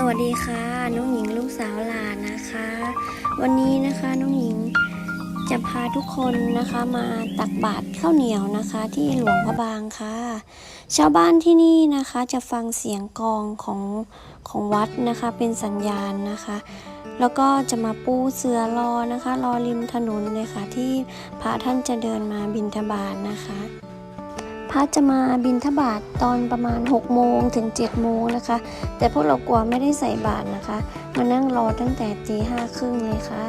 สวัสดีค่ะ น้องหญิงลูกสาวหลานนะคะ วันนี้นะคะน้องหญิงจะพาทุกคนนะคะมาตักบาตรข้าวเหนียวนะคะ ที่หลวงพระบางค่ะ ชาวบ้านที่นี่นะคะจะฟังเสียงกองของของวัดนะคะเป็นสัญญาณนะคะ แล้วก็จะมาปูเสือรอนะคะ รอริมถนนเลยค่ะที่พระท่านจะเดินมาบิณฑบาตนะคะ พระจะมาบินทบาทตอนประมาณ 6 โมงถึง 7 โมงนะคะ แต่พวกเรากลัวไม่ได้ใส่บาตรนะคะ มานั่งรอตั้งแต่ตีห้าครึ่งเลยค่ะ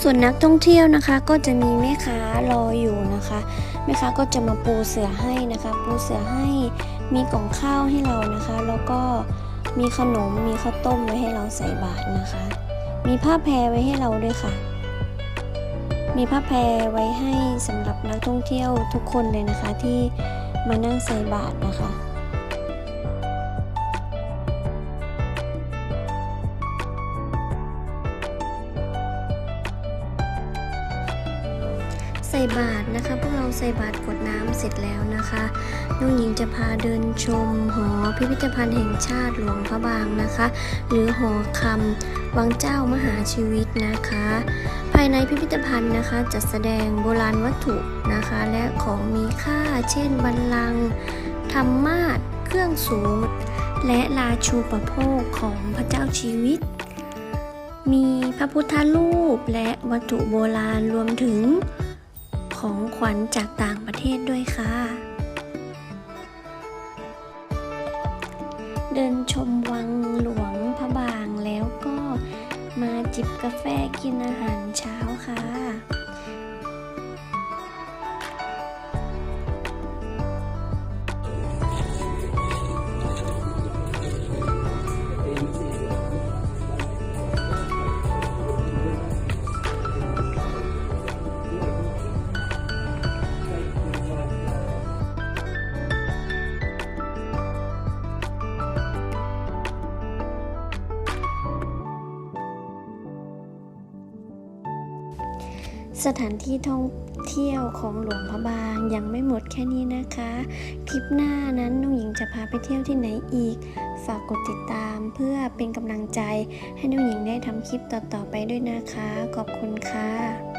ส่วนนักท่องเที่ยวนะคะก็จะมีแม่ค้ารออยู่นะคะแม่ค้าก็จะมาปูเสือให้นะคะ ปูเสือให้มีกล่องข้าวให้เรานะคะ แล้วก็มีขนมมีข้าวต้มไว้ให้เราใส่บาตรนะคะ มีผ้าแพรไว้ให้เราด้วยค่ะ มีผ้าแพรไว้ให้สำหรับนักท่องเที่ยวทุกคนเลยนะคะที่มานั่งใส่บาตรนะคะใส่บาตรนะคะ พวกเราใส่บาตรกดน้ำเสร็จแล้วนะคะน้องหญิงจะพาเดินชมหอพิพิธภัณฑ์แห่งชาติหลวงพระบางนะคะ หรือหอคำวังเจ้ามหาชีวิตนะคะ ภายในพิพิธภัณฑ์นะคะจัดแสดงโบราณวัตถุนะคะ และของมีค่า เช่นบัลลังก์ธรรมาสเครื่องสูง และราชูปโภคของพระเจ้าชีวิต มีพระพุทธรูปและวัตถุโบราณรวมถึงของขวัญจากต่างประเทศด้วยค่ะ เดินชมวังหลวงพระบางแล้วก็ มาจิบกาแฟกินอาหารเช้าค่ะ สถานที่ท่องเที่ยวของหลวงพระบางยังไม่หมดแค่นี้นะคะ คลิปหน้านั้นน้องหญิงจะพาไปเที่ยวที่ไหนอีก ฝากกดติดตามเพื่อเป็นกำลังใจให้น้องหญิงได้ทำคลิปต่อๆไปด้วยนะคะ ขอบคุณค่ะ